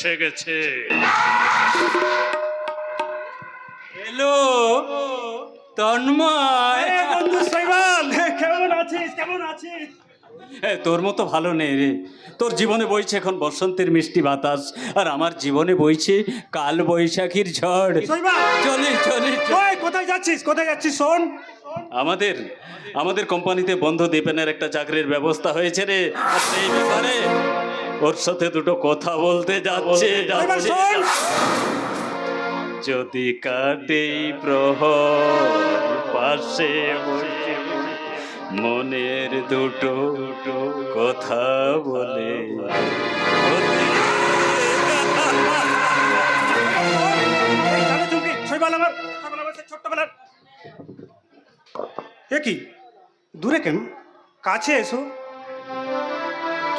এসে গেছে। হ্যালো তন্ময়। বন্ধু শৈবাল কেমন আছিস? কেমন আছিস? এ, তোর মতো ভালো নেই রে। তোর জীবনে বইছে এখন বসন্তের মিষ্টি বাতাস আর আমার জীবনে বইছে কাল বৈশাখীর ঝড়। চলে চলে। কোথায় যাচ্ছিস? কোথায় যাচ্ছিস? শোন। আমাদের আমাদের কোম্পানিতে বন্ধ দীপেনের একটা চাকরির ব্যবস্থা হয়েছে রে। আর সেই ব্যাপারে ওর সাথে দুটো কথা বলতে যাচ্ছে যদি কাটে প্রহর পাশে মনের দুটো কথা বলে। ছোট্টবেলার এ কি? দূরে কেন? কাছে এসো।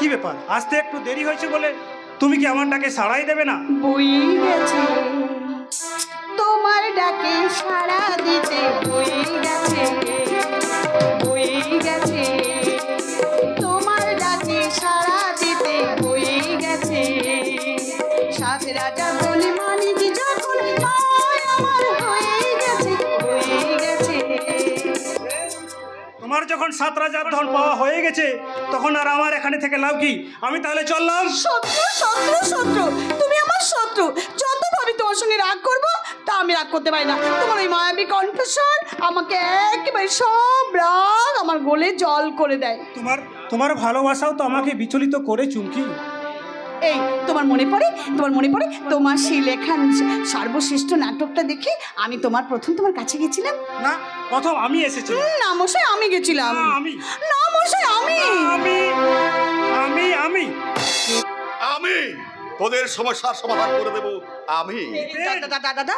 কি ব্যাপার? আসতে একটু দেরি হয়েছে বলে তুমি কি আমার ডাকে সাড়াই দেবে না? তোমার ডাকে সাড়া দিতে তোমার যখন সাত রাজার ধন পাওয়া হয়ে গেছে তখন আর আমার এখানে থেকে লাভ কি? আমি তাহলে চললাম। শত্রু শত্রু শত্রু তুমি আমার শত্রু। যত ভাবি তোমার সঙ্গে রাগ করব তা আমি রাগ করতে পারি না। তোমার ওই মায়াবী কণ্ঠস্বর আমাকে একেবারে সব রাগ আমার গোলে জল করে দেয়। তোমার তোমার ভালোবাসাও তো আমাকে বিচলিত করে চুমকি। এই তোমার মনে পড়ে? তোমার মনে পড়ে? তোমার সেই লেখান সর্বশ্রেষ্ঠ নাটকটা দেখে আমি তোমার প্রথম তোমার কাছে গেছিলাম? না প্রথম আমি এসেছি না মশাই আমি গেছিলাম। আমি। না মশাই আমি। আমি। আমি আমি। আমি তোদের সমস্যার সমাধান করে দেব। আমি। দাদা দাদা দাদা।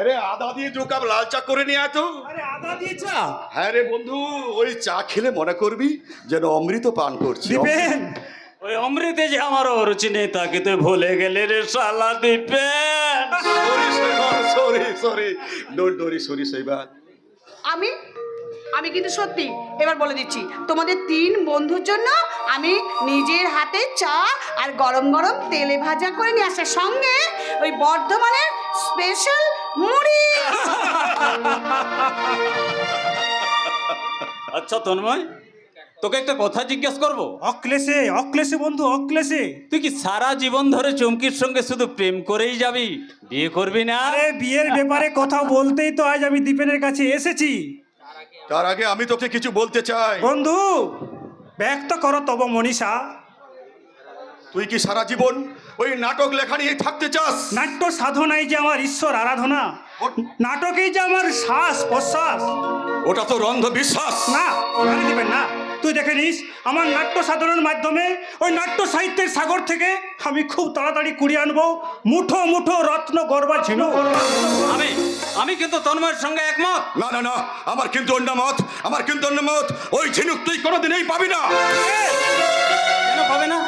আরে আদা দিয়ে দু কাপ লাল চা করে নিয়ে আয় তো। আরে আদা দিয়ে চা? হ্যাঁ রে বন্ধু ওই চা খেলে মনে করবি যেন অমৃত পান করছি। দিবেন ওই অমৃতে যে আমার অরুচি নেই তাকে তো ভুলে গেলে রে শালা Dipen. Sorry sorry sorry don't worry sorry Shaibal আমি আমি কিন্তু সত্যি এবার বলে দিচ্ছি, তোমাদের তিন বন্ধুর জন্য আমি নিজের হাতে চা আর গরম গরম তেলে ভাজা করে নিয়ে আসার সঙ্গে ওই বর্ধমানের স্পেশাল মুড়ি। আচ্ছা তন্ময় তোকে একটা কথা জিজ্ঞেস করব? অক্লেশে অক্লেশে বন্ধু অক্লেশে। তুই কি সারা জীবন ধরে চুমকির সঙ্গে শুধু প্রেম করেই যাবি? বিয়ে করবি না? আরে বিয়ের ব্যাপারে কথা বলতেই তো আজ আমি দীপেনের কাছে এসেছি। তার আগে আমি তোকে কিছু বলতে চাই। বন্ধু ব্যক্ত করো তব মনীষা। তুই কি সারা জীবন ওই নাটক লেখা নিয়ে থাকতে চাস? নাট্য সাধনাই যে আমার ঈশ্বর আরাধনা নাটকেই যে আমার শ্বাস প্রশ্বাস। ওটা তো রন্ধ বিশ্বাস না দিবেন না। তুই দেখে নিস আমার নাট্য সাধনার মাধ্যমে ওই নাট্য সাহিত্যের সাগর থেকে আমি খুব তাড়াতাড়ি কুড়িয়ে আনব। মুঠো মুঠো রত্ন গর্বা ঝিনু আমি আমি কিন্তু তন্ময়ের সঙ্গে একমত। না না না আমার কিন্তু অন্য মত আমার কিন্তু অন্য মত। ওই ঝিনুক তুই কোনোদিনই পাবি না। কেন পাবে না?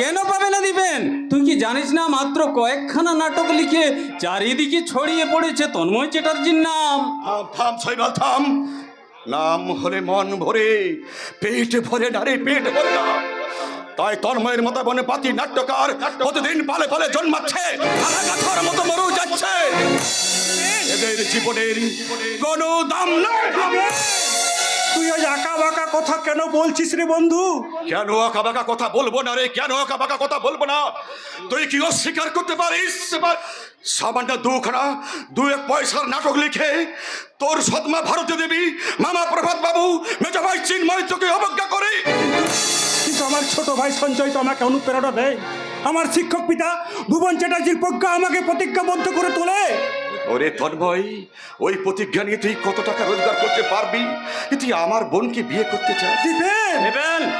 কেন পাবে না দিবেন? তুই কি জানিস না মাত্র কয়েকখানা নাটক লিখে চারিদিকে ছড়িয়ে পড়েছে তন্ময় চ্যাটার্জির নাম? থাম থাম শৈবাল থাম। নাম হলে মন ভরে, পেট ভরে না রে, পেট ভরে না। তাই তন্ময়ের মতো বনে পাতি নাট্যকার প্রতিদিন পালে পালে জন্মাচ্ছে? মতো মরু যাচ্ছে। এদের জীবনের কোনো দাম নেই। তুই ওই আঁকা বাঁকা কথা কেন বলছিস রে বন্ধু? কেন আঁকা বাঁকা কথা বলব না রে? কেন আঁকা বাঁকা কথা বলব না? তুই কি অস্বীকার করতে পারিস? সামান্য দুখানা দু এক পয়সার নাটক লিখে তোর সৎমা ভারতী দেবী মামা প্রভাত বাবু মেজা ভাই চিন্ময় তোকে অবজ্ঞা করে। কিন্তু আমার ছোট ভাই সঞ্জয় তো আমাকে অনুপ্রেরণা দেয়। আমার শিক্ষক পিতা ভুবন চ্যাটার্জির প্রজ্ঞা আমাকে প্রতিজ্ঞাবদ্ধ করে তোলে। ওরে তন্ময় ওই প্রতিজ্ঞা নিয়ে তুই কত টাকা রোজগার করতে পারবি? তুই আমার বোনকে বিয়ে করতে চাস। দিবেন! দিবেন?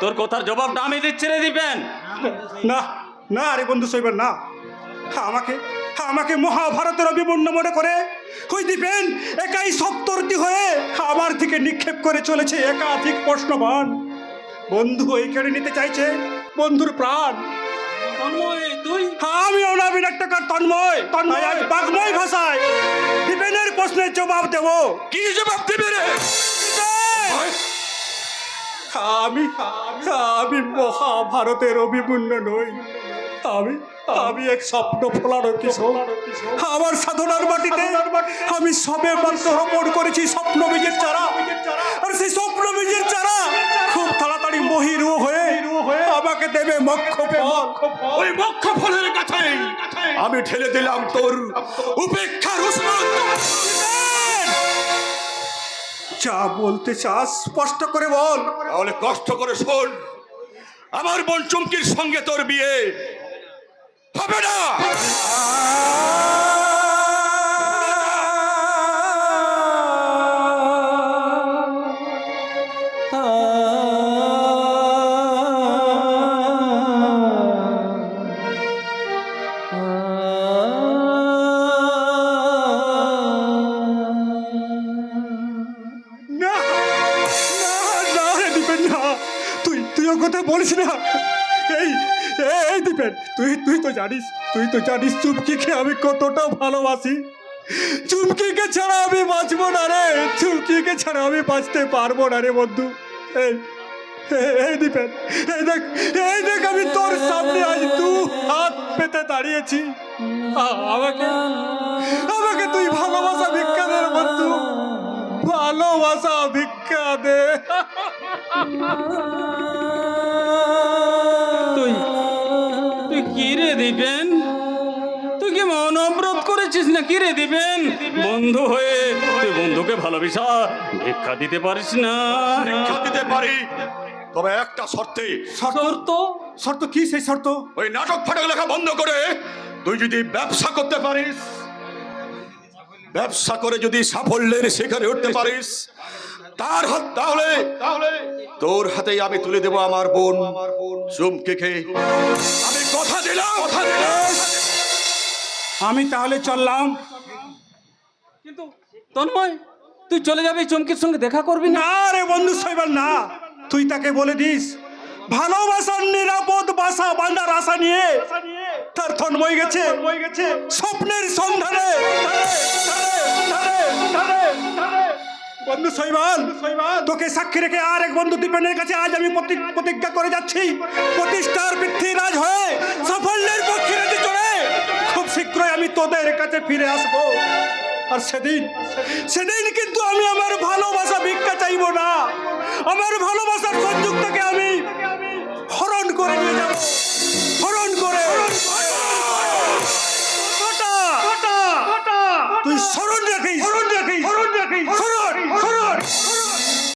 তোর কথার জবাবটা আমি দিচ্ছি রে দিবেন। না না আরে বন্ধু শৈবেন না। আমাকে আমাকে মহাভারতের অভিমন্য মনে করে ওই দিবেন একাই সপ্তর্তি হয়ে আমার থেকে নিক্ষেপ করে চলেছে একাধিক প্রশ্নবান। বন্ধু এই কেড়ে নিতে চাইছে বন্ধুর প্রাণ। তুই আমি অনাবিন তন্ময়। তন্ময় আজ বাগময় ভাষায় দিবেনের প্রশ্নের জবাব দেব। কি জবাব দিবি রে? আমি আমি মহাভারতের অভিমন্য নই। আমি আমি এক স্বপ্ন ফোলানো কিশোর। আমার সাধনার মাটিতে আমি সবে মাত্র রোপণ করেছি স্বপ্ন বীজের চারা। আর সেই স্বপ্ন বীজের চারা খুব তাড়াতাড়ি মহিরু হয়ে আমাকে দেবে মক্ষ ফল ওই বক্ষ ফলের কাছে আমি ঠেলে দিলাম তোর উপেক্ষার। যা বলতে চাস স্পষ্ট করে বল। তাহলে কষ্ট করে শোন। আমার বোন চুমকির সঙ্গে তোর বিয়ে হবে না। বলিস না। এই এই দীপেন, তুই তুই তো জানিস, তুই তো জানিস চুমকিকে আমি কতটা ভালোবাসি। চুমকিকে ছাড়া আমি বাঁচবো না রে, চুমকিকে ছাড়া আমি বাঁচতে পারব না রে বন্ধু। এই, এই- দীপেন, এই দেখ এই দেখ আমি তোর সামনে আজ দু হাত পেতে দাঁড়িয়েছি। আমাকে আমাকে তুই ভালোবাসা ভিক্ষা দে বন্ধু, ভালোবাসা ভিক্ষা দে করেছিস না কি রে দিবেন? বন্ধু হয়ে তুই বন্ধুকে ভালোবাসা ভিক্ষা দিতে পারিস না। শিক্ষা দিতে পারি তবে একটা শর্তে। শর্ত? শর্ত? কি সেই শর্ত? ওই নাটক ফাটক লেখা বন্ধ করে তুই যদি ব্যবসা করতে পারিস ব্যবসা করে যদি সাফল্যের শিখরে উঠতে পারিস তার হাত তাহলে তাহলে তোর হাতেই আমি তুলে দেবো আমার বোন আমার বোন। চুমকে খেয়ে আমি কথা দিলাম। কথা দিলাম। আমি তাহলে চললাম। কিন্তু তন্ময় তুই চলে যাবি চমকির সঙ্গে দেখা করবি না? রে বন্ধু শৈবাল না। তুই তাকে বলে দিস ভালোবাসার নিরাপদ বাসা বান্ধার আশা নিয়ে তার তন্ময় গেছে। স্বপ্নের সন্ধানে। বন্ধু শৈবাল তোকে সাক্ষী রেখে আর এক বন্ধু দীপেনের কাছে আজ আমি প্রতি- প্রতিজ্ঞা করে যাচ্ছি। প্রতিষ্ঠার পৃথ্বীরাজ হয়ে সাফল্যের পক্ষে শীঘ্রই আমি তোদের কাছে ফিরে আসব। আর সেদিন সেদিন কিন্তু আমি আমার ভালোবাসা ভিক্ষা চাইব না। আমার ভালোবাসার সংযুক্তকে আমি হরণ করে নিয়ে যাব।